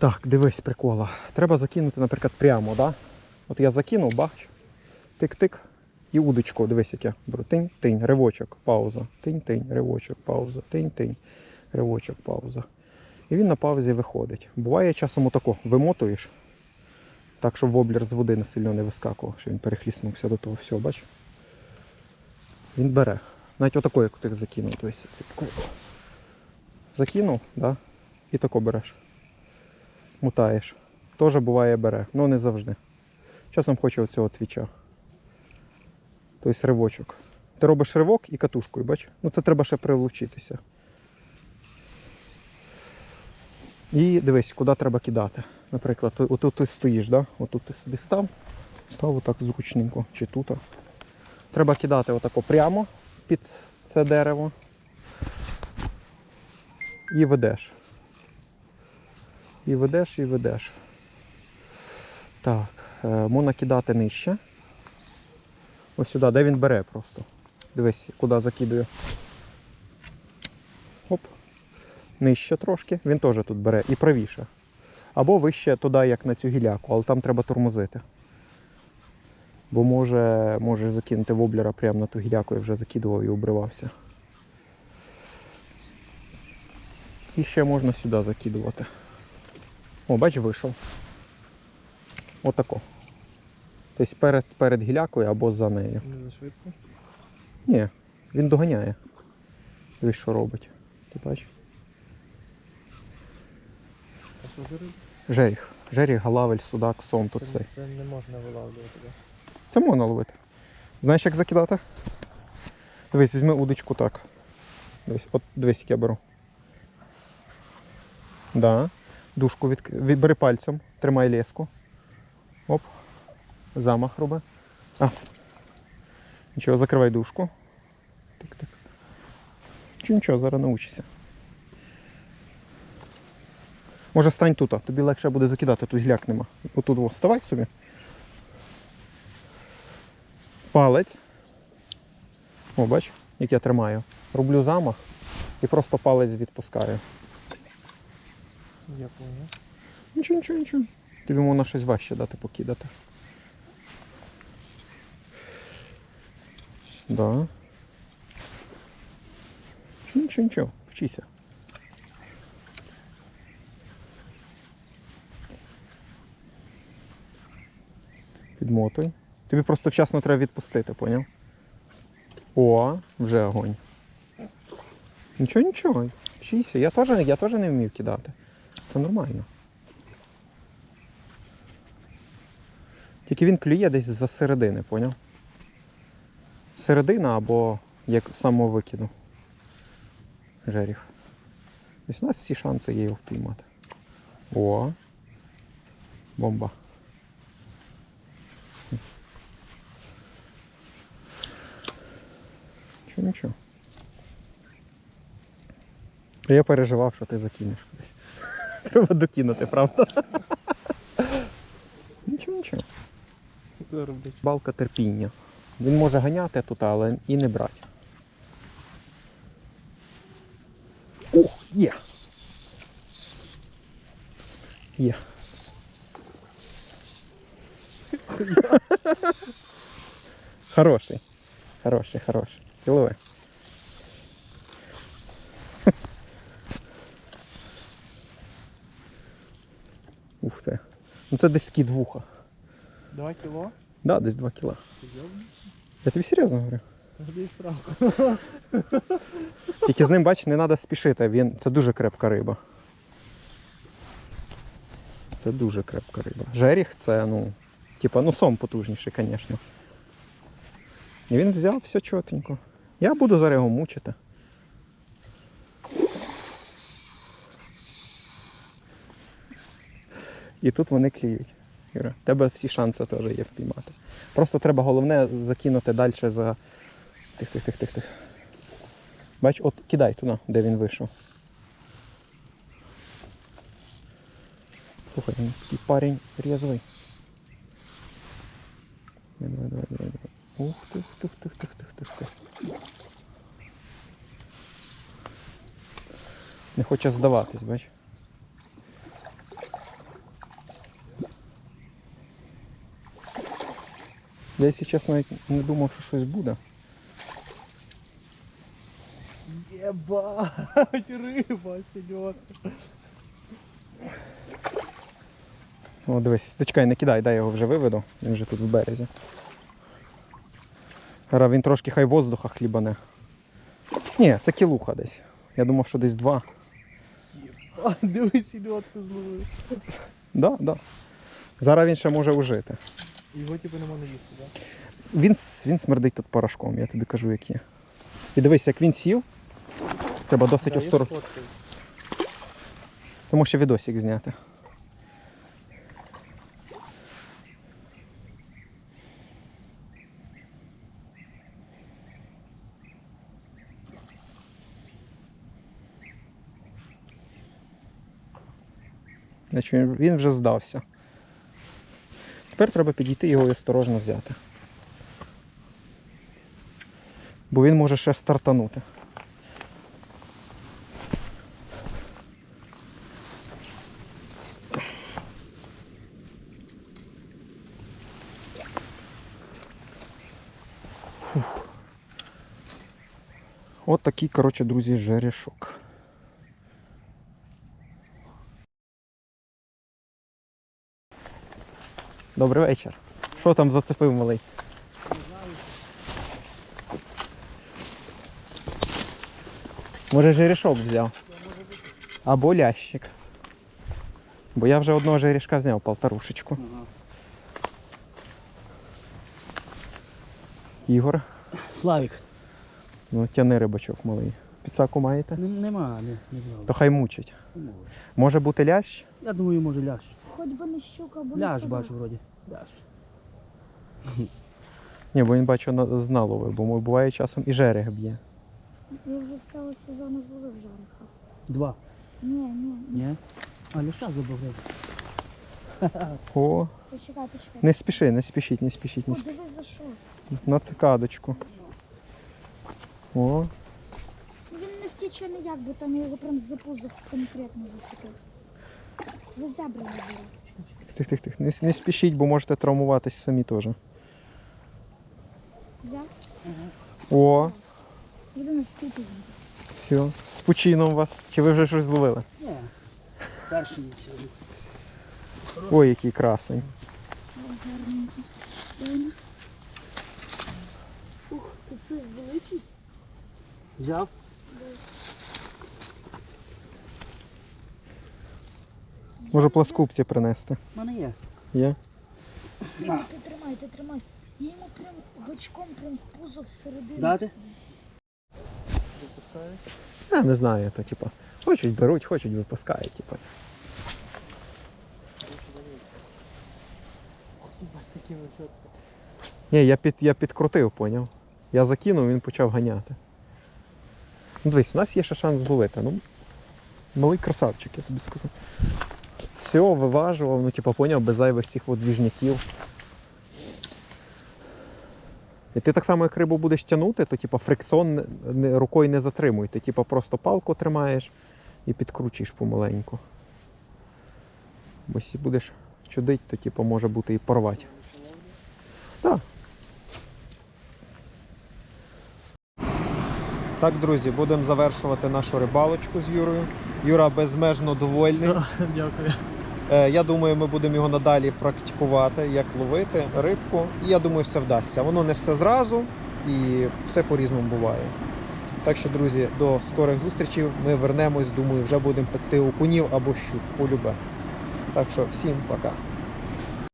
Так, дивись, прикола. Треба закинути, наприклад, прямо, да? От я закинув, бач, тик-тик. І удочку, дивись, як я беру. Тинь-тинь, ривочок, пауза. Тинь-тинь, ривочок, пауза. Тинь-тинь, ривочок, пауза. І він на паузі виходить. Буває часом отако, вимотуєш, так, щоб воблер з води не сильно не вискакував, що він перехліснувся до того всього, бач? Він бере. Навіть отако, як ти закинув. Дивись. Закинув, да? і тако береш. Мутаєш. Теж буває бере, але не завжди. Часом хочу оцього твіча. Тобто ривочок. Ти робиш ривок і катушкою, бач? Ну це треба ще прилучитися. І дивись, куди треба кидати. Наприклад, отут ти стоїш, да? отут ти собі став, став отак зручненько, чи тут. Треба кидати отако прямо під це дерево. І ведеш. І ведеш, і ведеш. Так, е, можна кидати нижче. Ось сюди, де він бере просто. Дивись, куди закидує. Оп. Нижче трошки. Він теж тут бере і правіше. Або вище туди, як на цю гіляку, але там треба тормозити. Бо може, може закинути воблера прямо на ту гіляку, я вже закидував і обривався. І ще можна сюди закидувати. О, бач, вийшов. Отако. Тобто перед, перед гілякою або за нею. Не за швидко. Ні, він доганяє. Дивись, що робить. Ти бачиш? А що за риба? Жеріх. Жеріх, галавель, судак, сом, тут Це, це не можна вилавлювати. Да? Це можна ловити. Знаєш, як закидати? Дивись, візьми удочку так. Дивись, от дивись, як я беру. Да. Дужку від... бери пальцем, тримай леску. Оп. Замах роби. Ас. Нічого, закривай дужку. Тик-тик. Чи нічого, зараз научишся. Може стань тут, тобі легше буде закидати, тут гіляк нема. Отут во, вставай собі. Палець. О, бач, як я тримаю. Роблю замах і просто палець відпускаю. Я понял. Нічого, нічого, нічого. Тобі можна щось важче дати покидати. Да. Нічого, нічого, нічого. Вчися. Підмотуй. Тобі просто вчасно треба відпустити, поняв? О, вже огонь. Нічого, нічого. Вчися. Я теж, я теж не вмів кидати. Це нормально. Тільки він клює десь за середини, поняв? Середина або як самого. Жеріх. Ось у нас всі шанси є його впіймати. О. Бомба. Нічого, нічого. Я переживав, що ти закинеш кудись. Треба докинути, правда? Нічого, нічого. Балка терпіння. Він може ганяти тут, але і не брати. О, є! Є. Хороший. Хороший, хороший. Цілуй. Ух ти. Ну це десь такі двуха. Два кіло? Да, десь 2 кіла. Серйозно? Я тобі серйозно говорю. Тільки з ним, бач, не треба спішити. Він... Це дуже крепка риба. Це дуже крепка риба. Жеріх це, ну, типа, ну сом потужніший, звісно. І він взяв все чотенько. Я буду зараз його мучити. І тут вони клюють. Юра, тебе всі шанси теж є впіймати. Просто треба головне закинути далі за. Тих, тих, тих, тих, тих. Бач, от кидай туди, де він вийшов. Слухай, він такий парень резвий. Давай, давай, давай, давай. Ух ти, ух ти, ух ти, ух ти, ух ти, ух ти. Не хоче здаватись, бач. Я, якщо чесно, навіть не думав, що щось буде. Єбать, риба, сеньор. О, дивись, зачекай, не кидай, дай я його вже виведу. Він вже тут в березі. Зараз він трошки хай воздуха хлібане. Ні, це кілуха десь. Я думав, що десь два. А, дивись, сільотку зловив. Да, да. Зараз він ще може ужити. Його типу не можна їсти, так? Він, він смердить тут порошком, я тобі кажу, як є. І дивись, як він сів. Треба досить осторожно. Тому ще відосик зняти. Він вже здався. Тепер треба підійти його і осторожно взяти. Бо він може ще стартанути. Фух. От такий, коротше, друзі, жерешок. Добрий вечір. Що там зацепив малий? Може жерешок взяв. Або лящик. Бо я вже одного жерешка зняв, полторушечку. Ігор, Славік. ну тяни рибачок малий. Підсаку маєте? Нема, не, не знав. То хай мучить. Не може. Бути лящ? Я думаю, може ляж. Хоч би не щука, не Ляж собака. бачу вроді. Ляж. Ні, бо він бачу на- з налови, бо буває часом і жерех б'є. Я вже цього сезону зловив жариха. Два. Ні, ні, ні. Ні? А ляша забавляв. О, Почекай, почекай. не спіши, не спішіть, не спішіть, не О, спішіть. дивись за що. На цикадочку. О, Він не втіче ніяк, бо там я його прям за пузо конкретно зацепив. За не беру. тих, тих, тих. Не, не спішіть, бо можете травмуватись самі теж. Взяв? О, Людина втікає. все. З пучином вас. Чи ви вже щось зловили? Ні. Перший сьогодні. Ой, який красень. Ух, ти це великий? Взяв? Можу пласкупці принести. У мене є. Є? Ти, ти тримай, ти тримай. Я йому прям гачком прям в пузо всередину. Дати? Я не знаю, то типа. Хочуть беруть, хочуть випускають, типа. Такі вичотки. Ні, я, під, я підкрутив, поняв. Я закинув, він почав ганяти. Ну дивись, у нас є ще шанс зловити. Ну, малий красавчик, я тобі скажу. Все, виважував, ну типа поняв, без зайвих цих от двіжняків. І ти так само, як рибу будеш тягнути, то типа фрикціон рукою не затримуй. Ти типа просто палку тримаєш і підкручуєш помаленьку. Бо якщо будеш чудить, то типа може бути і порвати. Так. Так, друзі, будемо завершувати нашу рибалочку з Юрою. Юра безмежно довольний. Дякую. Е, Я думаю, ми будемо його надалі практикувати, як ловити рибку. І я думаю, все вдасться. Воно не все зразу і все по-різному буває. Так що, друзі, до скорих зустрічей. Ми вернемось, думаю, вже будемо пекти окунів або щук, полюбе. Так що всім пока.